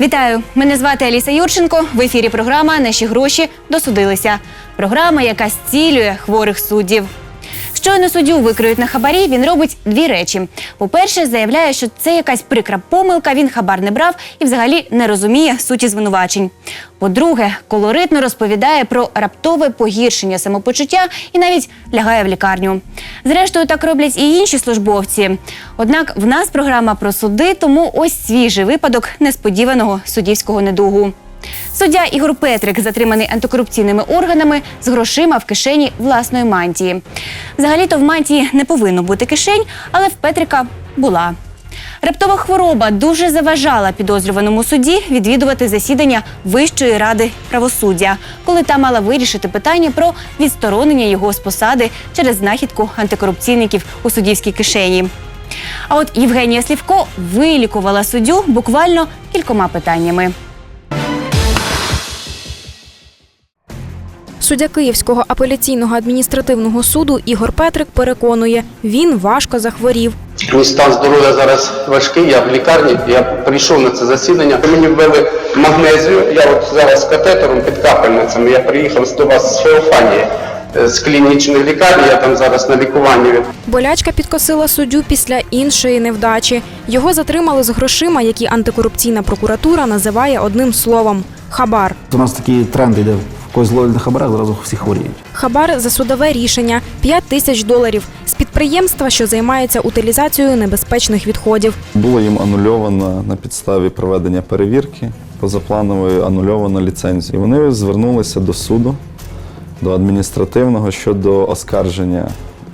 Вітаю! Мене звати Аліса Юрченко. В ефірі програма Наші гроші досудилися. Програма, яка зцілює хворих суддів. Щойно суддю викриють на хабарі, він робить дві речі. По-перше, заявляє, що це якась прикра помилка, він хабар не брав і взагалі не розуміє суті звинувачень. По-друге, колоритно розповідає про раптове погіршення самопочуття і навіть лягає в лікарню. Зрештою, так роблять і інші службовці. Однак в нас програма про суди, тому ось свіжий випадок несподіваного суддівського недугу. Суддя Ігор Петрик затриманий антикорупційними органами з грошима в кишені власної мантії. Взагалі-то в мантії не повинно бути кишень, але в Петрика була. Раптова хвороба дуже заважала підозрюваному судді відвідувати засідання Вищої ради правосуддя, коли та мала вирішити питання про відсторонення його з посади через знахідку антикорупційників у суддівській кишені. А от Євгенія Слівко вилікувала суддю буквально кількома питаннями. Суддя Київського апеляційного адміністративного суду Ігор Петрик переконує, він важко захворів. Мій стан здоров'я зараз важкий, я в лікарні, я прийшов на це засідання. Мені ввели магнезію, я от зараз з катетером під капельницями, я приїхав до вас з Феофанії, е, з клінічної лікарні, я там зараз на лікуванні. Болячка підкосила суддю після іншої невдачі. Його затримали з грошима, які антикорупційна прокуратура називає одним словом хабар. У нас такий тренд йде. Когось зловлять на хабарах, зразу всі хворіють. Хабар за судове рішення 5 тисяч доларів з підприємства, що займається утилізацією небезпечних відходів. Було їм анульовано на підставі проведення перевірки позапланової анульовано ліцензію. І вони звернулися до суду, до адміністративного щодо оскарження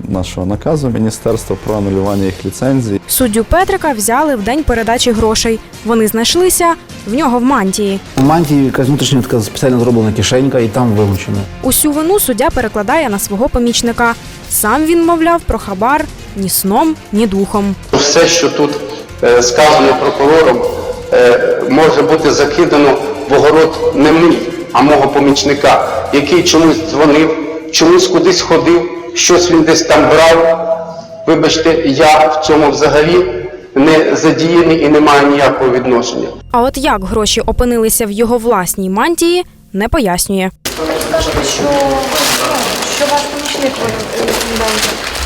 нашого наказу Міністерства про анулювання їх ліцензії. Суддю Петрика взяли в день передачі грошей. Вони знайшлися в нього в мантії. У мантії якась внутрішня така спеціально зроблена кишенька, і там вимучено. Усю вину суддя перекладає на свого помічника. Сам він мовляв про хабар ні сном, ні духом. Все, що тут е, сказано прокурором, е, може бути закидано в огород не мій, а мого помічника, який чомусь дзвонив, чомусь кудись ходив, щось він десь там брав. Вибачте, я в цьому взагалі не задіяний і не маю ніякого відношення. А от як гроші опинилися в його власній мантії, не пояснює. Кажете, що, що ваш помічник відповідає.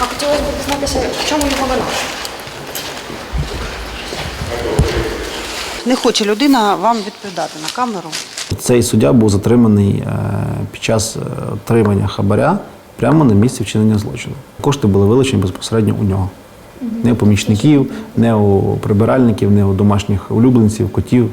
А хотілося б дізнатися, в чому його вина? Не хоче людина вам відповідати на камеру. Цей суддя був затриманий е, під час е, отримання хабаря прямо на місці вчинення злочину. Кошти були вилучені безпосередньо у нього. Не у помічників, не у прибиральників, не у домашніх улюбленців, котів.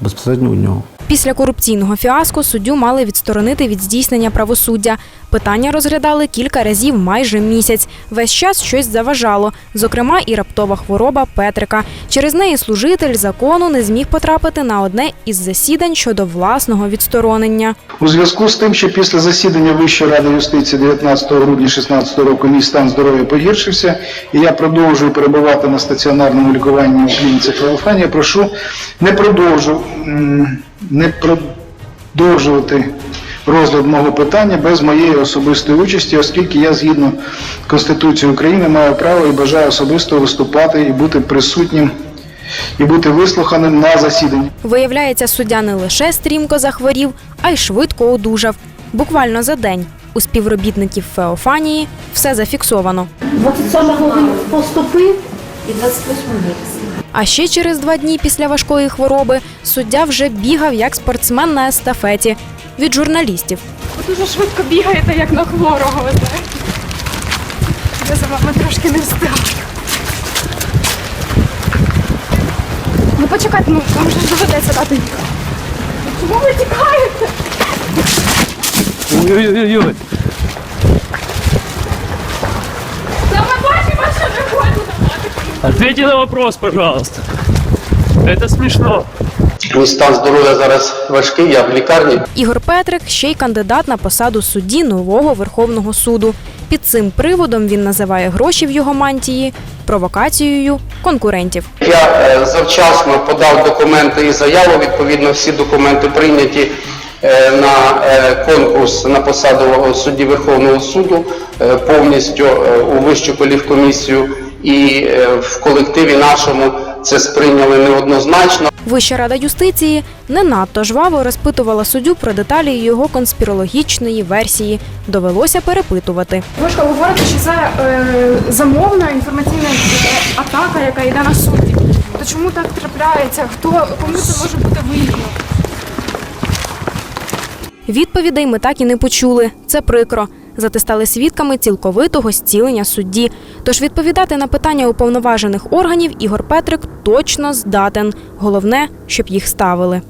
Безпосередньо у нього. Після корупційного фіаско суддю мали відсторонити від здійснення правосуддя. Питання розглядали кілька разів майже місяць. Весь час щось заважало, зокрема і раптова хвороба Петрика. Через неї служитель закону не зміг потрапити на одне із засідань щодо власного відсторонення. У зв'язку з тим, що після засідання Вищої ради юстиції 19 грудня 2016 року мій стан здоров'я погіршився, і я продовжую перебувати на стаціонарному лікуванні у клініці Феофанія, прошу не продовжу не продовжувати розгляд мого питання без моєї особистої участі, оскільки я згідно Конституції України маю право і бажаю особисто виступати і бути присутнім і бути вислуханим на засіданні. Виявляється, суддя не лише стрімко захворів, а й швидко одужав. Буквально за день. У співробітників Феофанії все зафіксовано. 27-го він поступив і 28 вересня. А ще через два дні після важкої хвороби суддя вже бігав як спортсмен на естафеті від журналістів. Ви дуже швидко бігаєте, як на хворого, ви. Я за вами трошки не встигла. Ну почекайте, ну вам же ж доведеться дати. Чому ви тікаєте? Ой-ой-ой. Та ми бачимо, що не хочете. Ответьте на вопрос, пожалуйста. Это смешно. Мій стан здоров'я зараз важкий, я в лікарні. Ігор Петрик ще й кандидат на посаду судді нового Верховного суду. Під цим приводом він називає гроші в його мантії провокацією конкурентів. Я е, завчасно подав документи і заяву. Відповідно, всі документи прийняті е, на е, конкурс на посаду судді Верховного суду е, повністю е, у Вищу колівкомісію. І е, в колективі нашому це сприйняли неоднозначно. Вища рада юстиції не надто жваво розпитувала суддю про деталі його конспірологічної версії. Довелося перепитувати. Ви ж говорите, що це е, замовна інформаційна е, атака, яка йде на судді. То чому так трапляється? Хто кому це може бути вигідно? Відповідей ми так і не почули. Це прикро. Зате стали свідками цілковитого зцілення судді. Тож відповідати на питання уповноважених органів Ігор Петрик точно здатен. Головне, щоб їх ставили.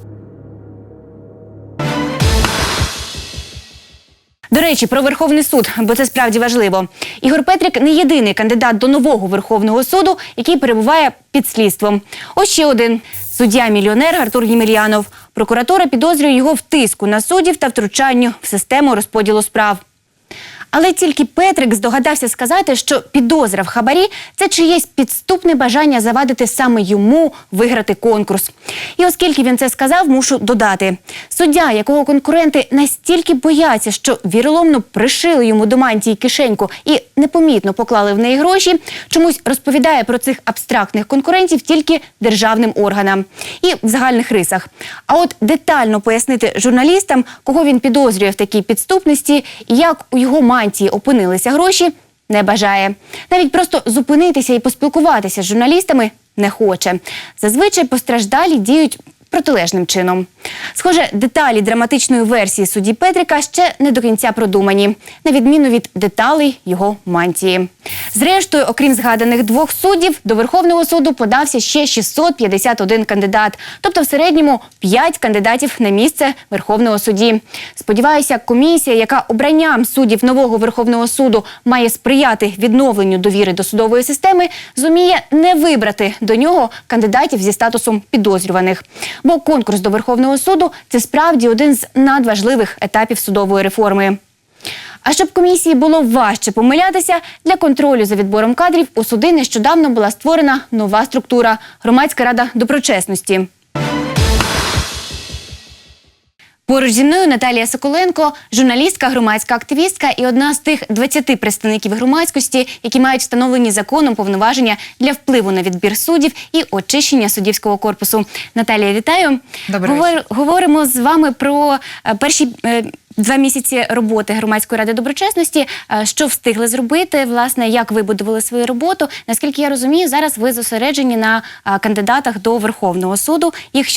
До речі, про Верховний суд, бо це справді важливо. Ігор Петрик не єдиний кандидат до нового Верховного суду, який перебуває під слідством. Ось ще один суддя-мільйонер Артур Ємельянов. Прокуратура підозрює його в тиску на суддів та втручанню в систему розподілу справ. Але тільки Петрик здогадався сказати, що підозра в хабарі це чиєсь підступне бажання завадити саме йому виграти конкурс. І оскільки він це сказав, мушу додати: суддя, якого конкуренти настільки бояться, що віроломно пришили йому до мантії кишеньку і непомітно поклали в неї гроші, чомусь розповідає про цих абстрактних конкурентів тільки державним органам і в загальних рисах. А от детально пояснити журналістам, кого він підозрює в такій підступності і як у його мантії опинилися гроші, не бажає. Навіть просто зупинитися і поспілкуватися з журналістами не хоче. Зазвичай постраждалі діють протилежним чином. Схоже, деталі драматичної версії судді Петрика ще не до кінця продумані, на відміну від деталей його мантії. Зрештою, окрім згаданих двох суддів, до Верховного суду подався ще 651 кандидат, тобто в середньому 5 кандидатів на місце Верховного судді. Сподіваюся, комісія, яка обранням суддів нового Верховного суду має сприяти відновленню довіри до судової системи, зуміє не вибрати до нього кандидатів зі статусом підозрюваних. Бо конкурс до Верховного суду це справді один з надважливих етапів судової реформи. А щоб комісії було важче помилятися, для контролю за відбором кадрів у суди нещодавно була створена нова структура громадська рада доброчесності. Поруч зі мною Наталія Соколенко, журналістка, громадська активістка і одна з тих 20 представників громадськості, які мають встановлені законом повноваження для впливу на відбір суддів і очищення суддівського корпусу. Наталія, вітаю. Добрий Говор- Говоримо з вами про е, перші. е, Два місяці роботи громадської ради доброчесності. Е, Що встигли зробити? Власне, як ви будували свою роботу? Наскільки я розумію, зараз ви зосереджені на кандидатах до Верховного суду. Їх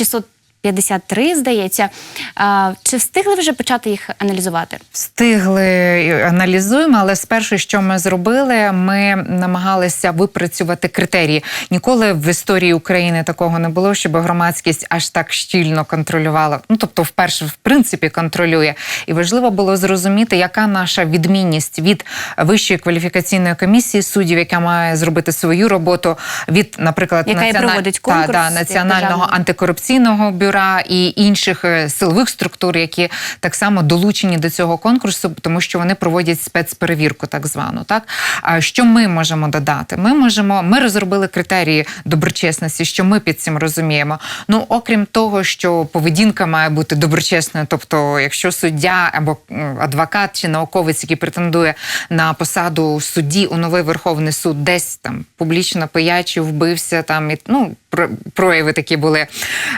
653, здається. А, Чи встигли вже почати їх аналізувати? Встигли аналізуємо, але спершу, що ми зробили, ми намагалися випрацювати критерії. Ніколи в історії України такого не було, щоб громадськість аж так щільно контролювала. Ну тобто, вперше в принципі контролює. І важливо було зрозуміти, яка наша відмінність від вищої кваліфікаційної комісії суддів, яка має зробити свою роботу, від, наприклад, Яка і проводить конкурс, та, як національного антикорупційного бюра і інших е, силових структур, які так само долучені до цього конкурсу, тому що вони проводять спецперевірку, так звану. Так а що ми можемо додати? Ми можемо, ми розробили критерії доброчесності, що ми під цим розуміємо. Ну окрім того, що поведінка має бути доброчесною, тобто, якщо суддя або адвокат чи науковець, який претендує на посаду судді у новий верховний суд, десь там публічно пиячив, вбився там і ну прояви такі були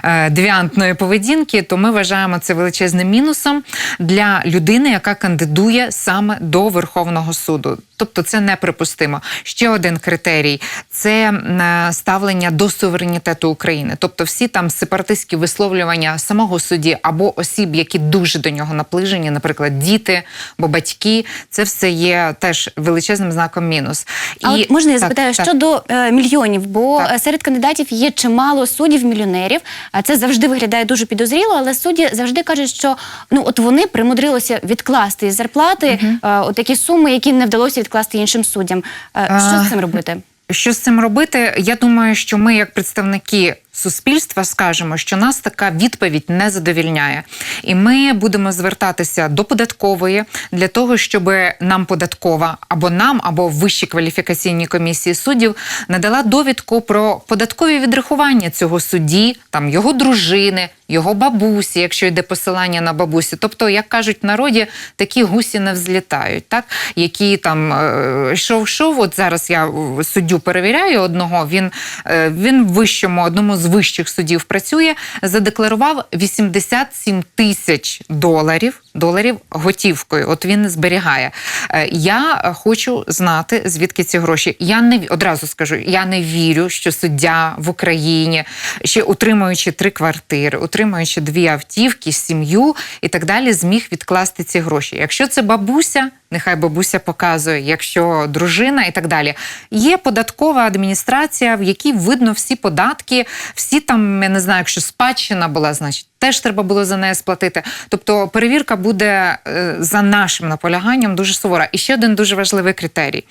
е, девіантної поведінки, то ми вважаємо це величезним мінусом для людини, яка кандидує саме до Верховного суду. Тобто це неприпустимо. Ще один критерій це е, ставлення до суверенітету України. Тобто, всі там сепаратистські висловлювання самого судді або осіб, які дуже до нього наближені, наприклад, діти або батьки, це все є теж величезним знаком мінус. А от можна я так, запитаю так. щодо е, мільйонів, бо Так. е, серед кандидатів є чимало суддів мільйонерів. А це завжди виглядає дуже підозріло, але судді завжди кажуть, що ну от вони примудрилися відкласти із зарплати от такі суми, які не вдалося відкласти іншим суддям. Е, що А, з цим робити? Що з цим робити? Я думаю, що ми, як представники суспільства, скажемо, що нас така відповідь не задовільняє, і ми будемо звертатися до податкової для того, щоб нам податкова або нам, або вищі кваліфікаційні комісії суддів надала довідку про податкові відрахування цього судді, там його дружини. Його бабусі, якщо йде посилання на бабусі, тобто, як кажуть в народі, такі гусі не взлітають, так які там е, йшов, йшов. От зараз я суддю перевіряю одного. Він, е, він вищому, одному з вищих судів працює, задекларував 87 тисяч доларів. Доларів готівкою, от він зберігає. Е, Я е, хочу знати, звідки ці гроші. Я не одразу скажу, я не вірю, що суддя в Україні, ще утримуючи три квартири, утримуючи дві автівки, сім'ю і так далі, зміг відкласти ці гроші. Якщо це бабуся, нехай бабуся показує, якщо дружина і так далі. Є податкова адміністрація, в якій видно всі податки, всі там, я не знаю, якщо спадщина була, значить. Теж треба було за неї сплатити. Тобто перевірка буде е, за нашим наполяганням дуже сувора. І ще один дуже важливий критерій.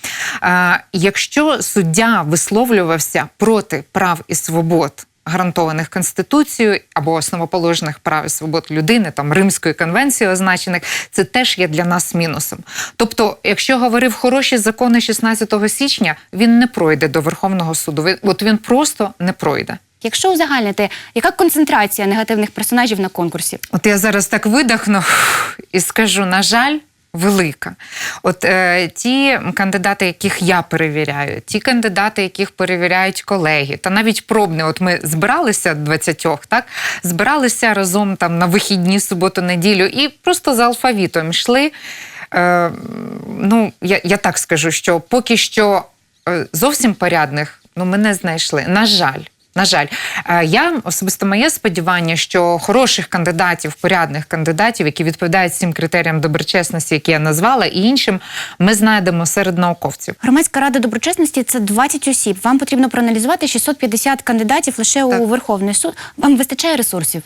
Е, якщо суддя висловлювався проти прав і свобод гарантованих Конституцією або основоположних прав і свобод людини, там Римської конвенції означених, це теж є для нас мінусом. Тобто, якщо говорив хороші закони 16 січня, він не пройде до Верховного суду. От він просто не пройде. Якщо узагальнити, яка концентрація негативних персонажів на конкурсі? От я зараз так видихну і скажу, на жаль. Велика. От е, ті кандидати, яких я перевіряю, ті кандидати, яких перевіряють колеги, та навіть пробне, от ми збиралися 20, так збиралися разом там на вихідні, суботу, неділю, і просто за алфавітом йшли. Е, ну, я, я так скажу, що поки що е, зовсім порядних ну, ми не знайшли. На жаль. На жаль, Е, я особисто моє сподівання, що хороших кандидатів, порядних кандидатів, які відповідають всім критеріям доброчесності, які я назвала, і іншим, ми знайдемо серед науковців. Громадська рада доброчесності це 20 осіб. Вам потрібно проаналізувати 650 кандидатів лише у Верховний суд. Вам вистачає ресурсів?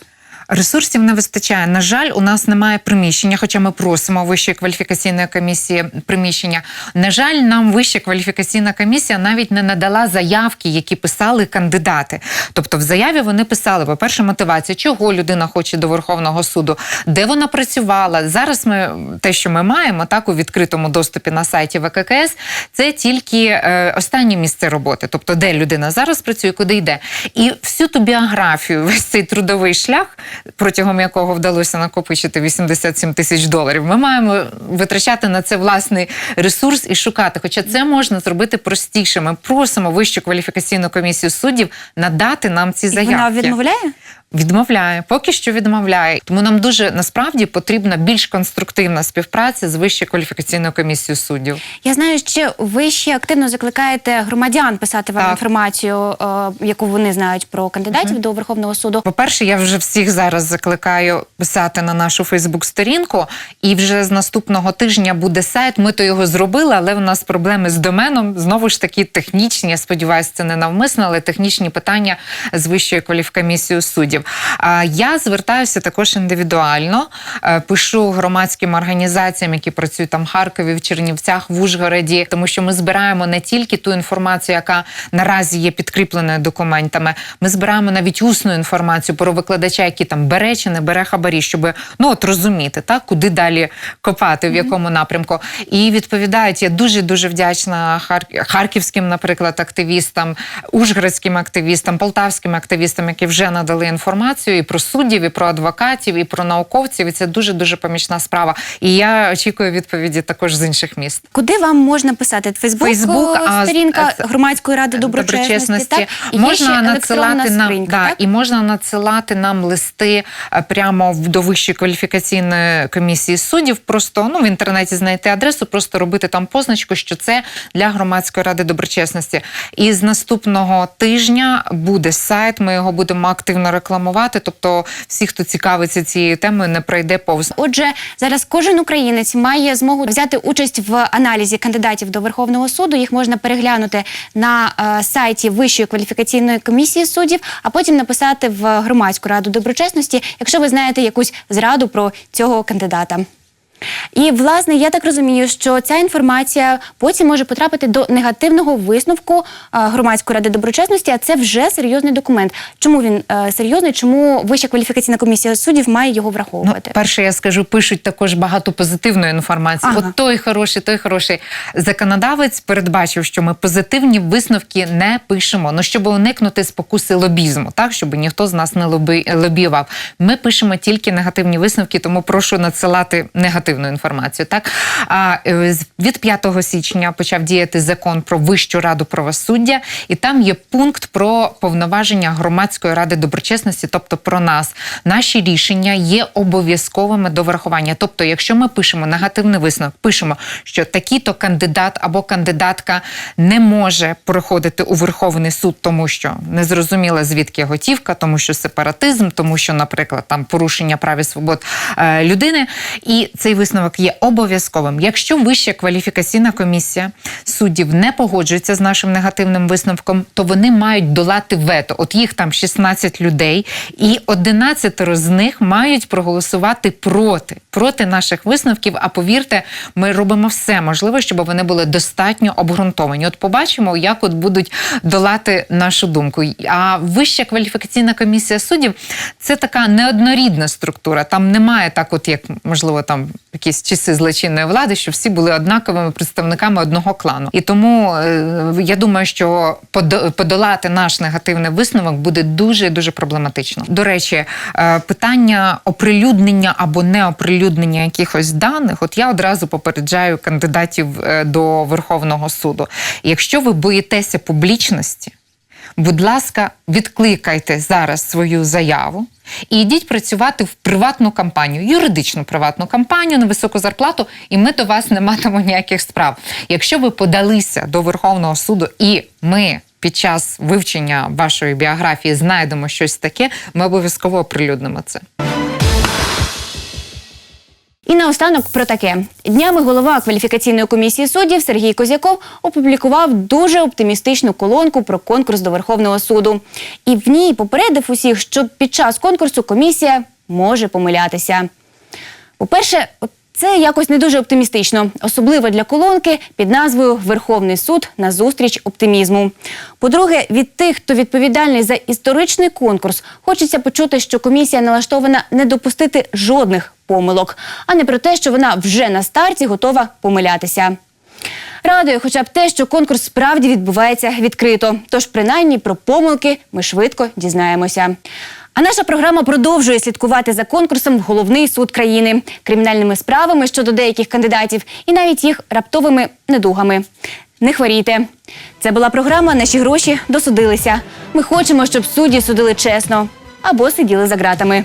Ресурсів не вистачає. На жаль, у нас немає приміщення, хоча ми просимо вищої кваліфікаційної комісії приміщення. На жаль, нам вища кваліфікаційна комісія навіть не надала заявки, які писали кандидати. Тобто, в заяві вони писали, по-перше, мотивацію, чого людина хоче до Верховного суду, де вона працювала. Зараз ми те, що ми маємо, так у відкритому доступі на сайті ВККС, це тільки е, останнє місце роботи, тобто де людина зараз працює, куди йде. І всю ту біографію, весь цей трудовий шлях, протягом якого вдалося накопичити 87 тисяч доларів, ми маємо витрачати на це власний ресурс і шукати. Хоча це можна зробити простіше. Ми просимо вищу кваліфікаційну комісію суддів надати нам ці І вона відмовляє? Відмовляє, поки що відмовляє. Тому нам дуже насправді потрібна більш конструктивна співпраця з вищою кваліфікаційною комісією суддів. Я знаю, що ви ще активно закликаєте громадян писати вам Так. інформацію, е, яку вони знають про кандидатів до Верховного суду. По-перше, я вже всіх зараз закликаю писати на нашу Фейсбук-сторінку, і вже з наступного тижня буде сайт. Ми то його зробили, але в нас проблеми з доменом. Знову ж таки, технічні. Я сподіваюся, це не навмисно, але технічні питання з вищою кваліфкомісією суддів. А я звертаюся також індивідуально, е, пишу громадським організаціям, які працюють там в Харкові, в Чернівцях, в Ужгороді, тому що ми збираємо не тільки ту інформацію, яка наразі є підкріпленою документами. Ми збираємо навіть усну інформацію про викладача, який там бере чи не бере хабарі, щоб ну от розуміти, так куди далі копати, в якому напрямку. І відповідають. Я дуже дуже вдячна харківським, наприклад, активістам, ужгородським активістам, полтавським активістам, які вже надали інформацію і про суддів, і про адвокатів, і про науковців. І це дуже дуже помічна справа. І я очікую відповіді також з інших міст. Куди вам можна писати? Фейсбук, Фейсбук, сторінка а, громадської ради доброчесності. Так? І є ще можна надсилати нам скринька, да, так? і можна надсилати нам листи е, прямо в- до вищої кваліфікаційної комісії суддів. Просто ну в інтернеті знайти адресу, просто робити там позначку, що це для громадської ради доброчесності. І з наступного тижня буде сайт. Ми його будемо активно рекламувати. Тобто, всі, хто цікавиться цією темою, не пройде повз. Отже, зараз кожен українець має змогу взяти участь в аналізі кандидатів до Верховного суду. Їх можна переглянути на е, сайті Вищої кваліфікаційної комісії суддів, а потім написати в громадську раду доброчесності, якщо ви знаєте якусь зраду про цього кандидата. І власне я так розумію, що ця інформація потім може потрапити до негативного висновку е, громадської ради доброчесності, а це вже серйозний документ. Чому він е, серйозний? Чому Вища кваліфікаційна комісія суддів має його Ну, враховувати? перше, я скажу, пишуть також багато позитивної інформації. Ага. От той хороший, той хороший законодавець передбачив, що ми позитивні висновки не пишемо. Ну щоб уникнути спокуси лобізму, так щоб ніхто з нас не лоби, лобіював. Ми пишемо тільки негативні висновки, тому прошу надсилати негативні негативну інформацію. Так е, від 5 січня почав діяти закон про Вищу раду правосуддя, і там є пункт про повноваження громадської ради доброчесності, тобто про нас. Наші рішення є обов'язковими до врахування. Тобто, якщо ми пишемо негативний висновок, пишемо, що такий-то кандидат або кандидатка не може проходити у Верховний суд, тому що не зрозуміло звідки готівка, тому що сепаратизм, тому що, наприклад, там порушення прав і свобод е, людини, і цей висновок є обов'язковим. Якщо вища кваліфікаційна комісія суддів не погоджується з нашим негативним висновком, то вони мають долати вето. От їх там 16 людей, і 11 з них мають проголосувати проти, проти наших висновків. А повірте, ми робимо все можливе, щоб вони були достатньо обґрунтовані. От побачимо, як от будуть долати нашу думку. А вища кваліфікаційна комісія суддів це така неоднорідна структура. Там немає так, от як можливо, там якісь часи злочинної влади, що всі були однаковими представниками одного клану. І тому е, я думаю, що подо- подолати наш негативний висновок буде дуже дуже проблематично. До речі, е, питання оприлюднення або не оприлюднення якихось даних. От я одразу попереджаю кандидатів е, до Верховного суду. Якщо ви боїтеся публічності, будь ласка, відкликайте зараз свою заяву і йдіть працювати в приватну компанію, юридичну приватну компанію на високу зарплату, і ми до вас не матимемо ніяких справ. Якщо ви подалися до Верховного суду і ми. Під час вивчення вашої біографії знайдемо щось таке, ми обов'язково оприлюднимо це. І наостанок про таке. Днями голова кваліфікаційної комісії суддів Сергій Козяков опублікував дуже оптимістичну колонку про конкурс до Верховного суду. І в ній попередив усіх, що під час конкурсу комісія може помилятися. По-перше, от це якось не дуже оптимістично, особливо для колонки під назвою Верховний суд на зустріч оптимізму. По-друге, від тих, хто відповідальний за історичний конкурс, хочеться почути, що комісія налаштована не допустити жодних помилок, а не про те, що вона вже на старті готова помилятися. Радує хоча б те, що конкурс справді відбувається відкрито. Тож, принаймні, про помилки ми швидко дізнаємося. А наша програма продовжує слідкувати за конкурсом в головний суд країни, кримінальними справами щодо деяких кандидатів і навіть їх раптовими недугами. Не хворійте. Це була програма Наші гроші досудилися. Ми хочемо, щоб судді судили чесно або сиділи за ґратами.